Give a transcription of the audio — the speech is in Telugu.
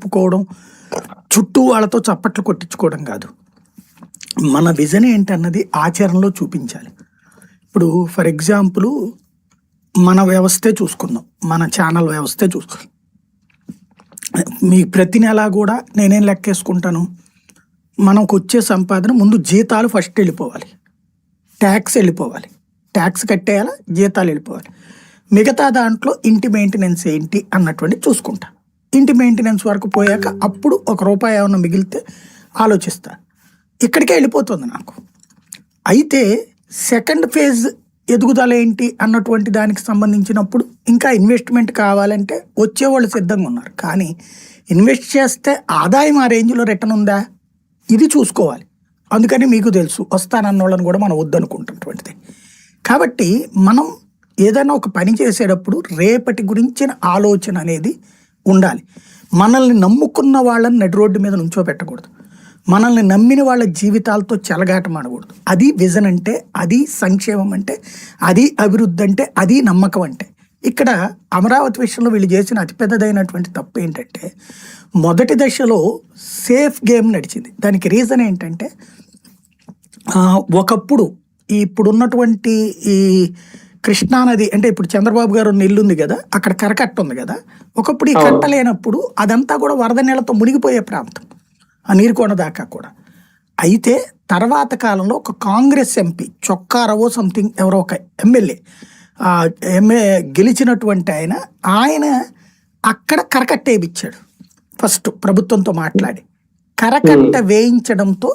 చెప్పుకోవడం చుట్టూ వాళ్ళతో చప్పట్లు కొట్టించుకోవడం కాదు. మన విజన్ ఏంటన్నది ఆచరణలో చూపించాలి. ఇప్పుడు ఫర్ ఎగ్జాంపుల్ మన వ్యవస్థే చూసుకుందాం. మన ఛానల్ వ్యవస్థే చూసుకుందాం. మీ ప్రతి నెల కూడా నేనేం లెక్కేసుకుంటాను? మనకు వచ్చే సంపాదన ముందు జీతాలు ఫస్ట్ వెళ్ళిపోవాలి. ట్యాక్స్ వెళ్ళిపోవాలి. ట్యాక్స్ కట్టేయాలా? జీతాలు వెళ్ళిపోవాలి. మిగతా దాంట్లో ఇంటి మెయింటెనెన్స్ ఏంటి అన్నటువంటి చూసుకుంటాను ఇంటి మెయింటెనెన్స్ వరకు పోయాక అప్పుడు ఒక రూపాయి ఏమైనా మిగిలితే ఆలోచిస్తా. ఇక్కడికే వెళ్ళిపోతుంది నాకు. అయితే సెకండ్ ఫేజ్ ఎదుగుదల ఏంటి అన్నటువంటి దానికి సంబంధించినప్పుడు ఇంకా ఇన్వెస్ట్మెంట్ కావాలంటే వచ్చేవాళ్ళు సిద్ధంగా ఉన్నారు. కానీ ఇన్వెస్ట్ చేస్తే ఆదాయం ఆ రేంజ్లో రిటర్న్ ఉందా? ఇది చూసుకోవాలి. అందుకని మీకు తెలుసు వస్తానన్న వాళ్ళని కూడా మనం వద్దనుకుంటున్నటువంటిది. కాబట్టి మనం ఏదైనా ఒక పని చేసేటప్పుడు రేపటి గురించిన ఆలోచన అనేది ఉండాలి. మనల్ని నమ్ముకున్న వాళ్ళని నడి రోడ్డు మీద నుంచో పెట్టకూడదు మనల్ని నమ్మిన వాళ్ళ జీవితాలతో చెలగాటమాడకూడదు అది విజన్ అంటే అది సంక్షేమం అంటే అది అభివృద్ధి అంటే అది నమ్మకం అంటే. ఇక్కడ అమరావతి విషయంలో వీళ్ళు చేసిన అతిపెద్దదైనటువంటి తప్పు ఏంటంటే మొదటి దశలో సేఫ్ గేమ్ నడిచింది. దానికి రీజన్ ఏంటంటే ఒకప్పుడు ఇప్పుడున్నటువంటి ఈ కృష్ణానది అంటే ఇప్పుడు చంద్రబాబు గారు ఉన్న ఇల్లు ఉంది కదా అక్కడ కరకట్ట ఉంది కదా ఒకప్పుడు ఈ కట్ట లేనప్పుడు అదంతా కూడా వరద నీళ్ళతో మునిగిపోయే ప్రాంతం ఆ నీరుకొండ దాకా కూడా. అయితే తర్వాత కాలంలో ఒక కాంగ్రెస్ ఎంపీ చొక్కారవో సంథింగ్ ఎవరో ఒక ఎమ్మెల్యే ఎంఏ గెలిచినటువంటి ఆయన ఆయన అక్కడ కరకట్ట వేయించాడు ఫస్ట్ ప్రభుత్వంతో మాట్లాడి. కరకట్ట వేయించడంతో